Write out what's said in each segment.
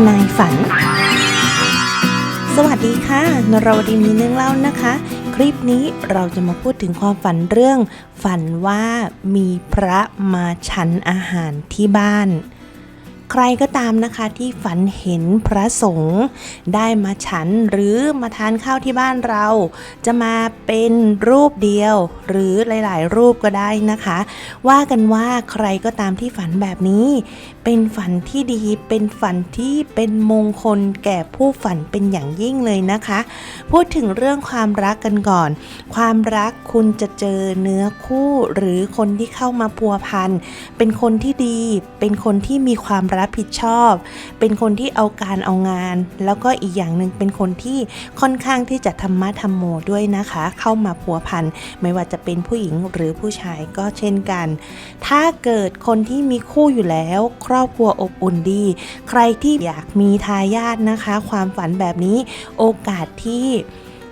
ำนายฝัน สวัสดีค่ะ นรวดีมีเรื่องเล่านะคะ คลิปนี้เราจะมาพูดถึงความฝันเรื่อง ฝันว่ามีพระมาฉันอาหารที่บ้าน ใครก็ตามนะคะที่ฝันเห็นพระสงฆ์ได้มาฉันหรือมาทานข้าวที่บ้านเรา จะมาเป็นรูปเดียว หรือหลาย ๆ รูปก็ได้นะคะ ว่ากันว่าใครก็ตามที่ฝันแบบนี้ เป็นฝันที่ดีเป็นฝันที่เป็นมงคลแก่ผู้ฝันเป็นอย่างยิ่งเลยนะคะ พูดถึงเรื่องความรักกันก่อน ความรักคุณจะเจอเนื้อคู่หรือคนที่เข้ามาพัวพันเป็นคนที่ดี เป็นคนที่มีความรักับผิดชอบ เป็นคนที่เอาการเอางาน แล้วก็อีกอย่างหนึ่งเป็นคนที่ค่อนข้างที่จะธรรมะธรรมโมด้วยนะคะ เข้ามาพัวพันไม่ว่าจะเป็นผู้หญิงหรือผู้ชายก็เช่นกัน ถ้าเกิดคนที่มีคู่อยู่แล้ว ครอบครัวอบอุ่นดี ใครที่อยากมีทายาทนะคะ ความฝันแบบนี้โอกาสที่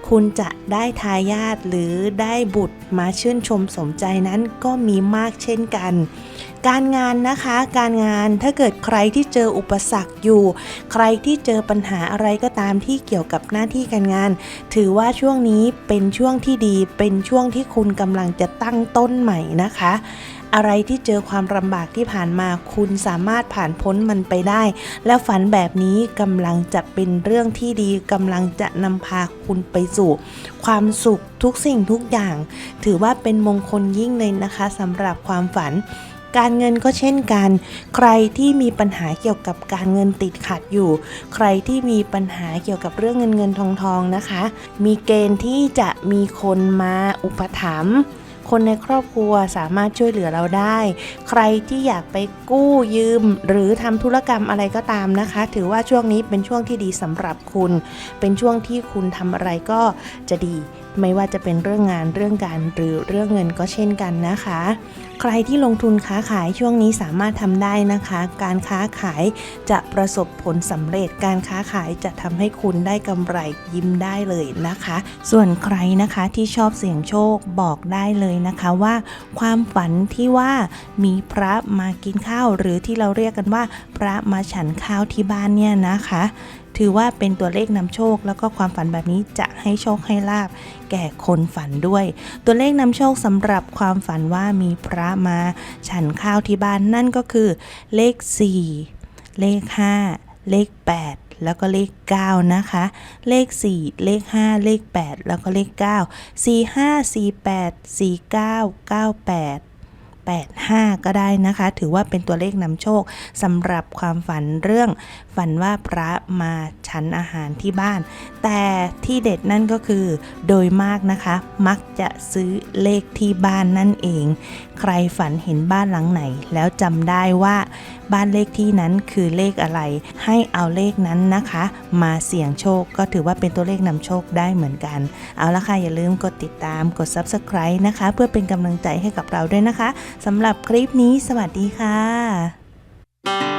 คุณจะได้ทายาทหรือได้บุตรมาชื่นชมสมใจนั้นก็มีมากเช่นกัน การงานนะคะ การงานถ้าเกิดใครที่เจออุปสรรคอยู่ ใครที่เจอปัญหาอะไรก็ตามที่เกี่ยวกับหน้าที่การงาน ถือว่าช่วงนี้เป็นช่วงที่ดี เป็นช่วงที่คุณกำลังจะตั้งต้นใหม่นะคะอะไรที่เจอความลำบากที่ผ่านมาคุณสามารถผ่านพ้นมันไปได้ และฝันแบบนี้กำลังจะเป็นเรื่องที่ดีกำลังจะนำพาคุณไปสู่ ความสุขทุกสิ่งทุกอย่าง ถือว่าเป็นมงคลยิ่งเลยนะคะสำหรับความฝัน การเงินก็เช่นกัน ใครที่มีปัญหาเกี่ยวกับการเงินติดขัดอยู่ ใครที่มีปัญหาเกี่ยวกับเรื่องเงินเงินทองทองนะคะ มีเกณฑ์ที่จะมีคนมาอุปถัมภ์คนในครอบครัวสามารถช่วยเหลือเราได้ ใครที่อยากไปกู้ยืม หรือทำธุรกรรมอะไรก็ตามนะคะ ถือว่าช่วงนี้เป็นช่วงที่ดีสำหรับคุณ เป็นช่วงที่คุณทำอะไรก็จะดีไม่ว่าจะเป็นเรื่องงานเรื่องการหรือเรื่องเงินก็เช่นกันนะคะ ใครที่ลงทุนค้าขายช่วงนี้สามารถทำได้นะคะ การค้าขายจะประสบผลสำเร็จการค้าขายจะทำให้คุณได้กำไรยิ้มได้เลยนะคะ ส่วนใครนะคะที่ชอบเสี่ยงโชคบอกได้เลยนะคะว่า ความฝันที่ว่ามีพระมากินข้าวหรือที่เราเรียกกันว่า พระมาฉันข้าวที่บ้านเนี่ยนะคะถือว่าเป็นตัวเลขนำโชค แล้วก็ความฝันแบบนี้จะให้โชคให้ลาบแก่คนฝันด้วย ตัวเลขนำโชคสำหรับความฝันว่ามีพระมาฉันข้าวที่บ้านนั่นก็คือ เลข 4 เลข 5 เลข 8แล้วก็เลข 9 นะคะ เลข 4 เลข 5 เลข 8 แล้วก็เลข 9 4 5 4 8 4 9 9 8 85 ก็ได้นะคะ ถือว่าเป็นตัวเลขนำโชคสำหรับความฝันเรื่องฝันว่าพระมา ฉันอาหารที่บ้าน แต่ที่เด็ดนั่นก็คือ โดยมากนะคะ มักจะซื้อเลขที่บ้านนั่นเอง ใครฝันเห็นบ้านหลังไหน แล้วจำได้ว่า บ้านเลขที่นั้นคือเลขอะไร ให้เอาเลขนั้นนะคะ มาเสี่ยงโชคก็ถือว่าเป็นตัวเลขนำโชคได้เหมือนกัน เอาละค่ะ อย่าลืมกดติดตามกด Subscribe นะคะ เพื่อเป็นกำลังใจให้กับเราด้วยนะคะสำหรับคลิปนี้สวัสดีค่ะ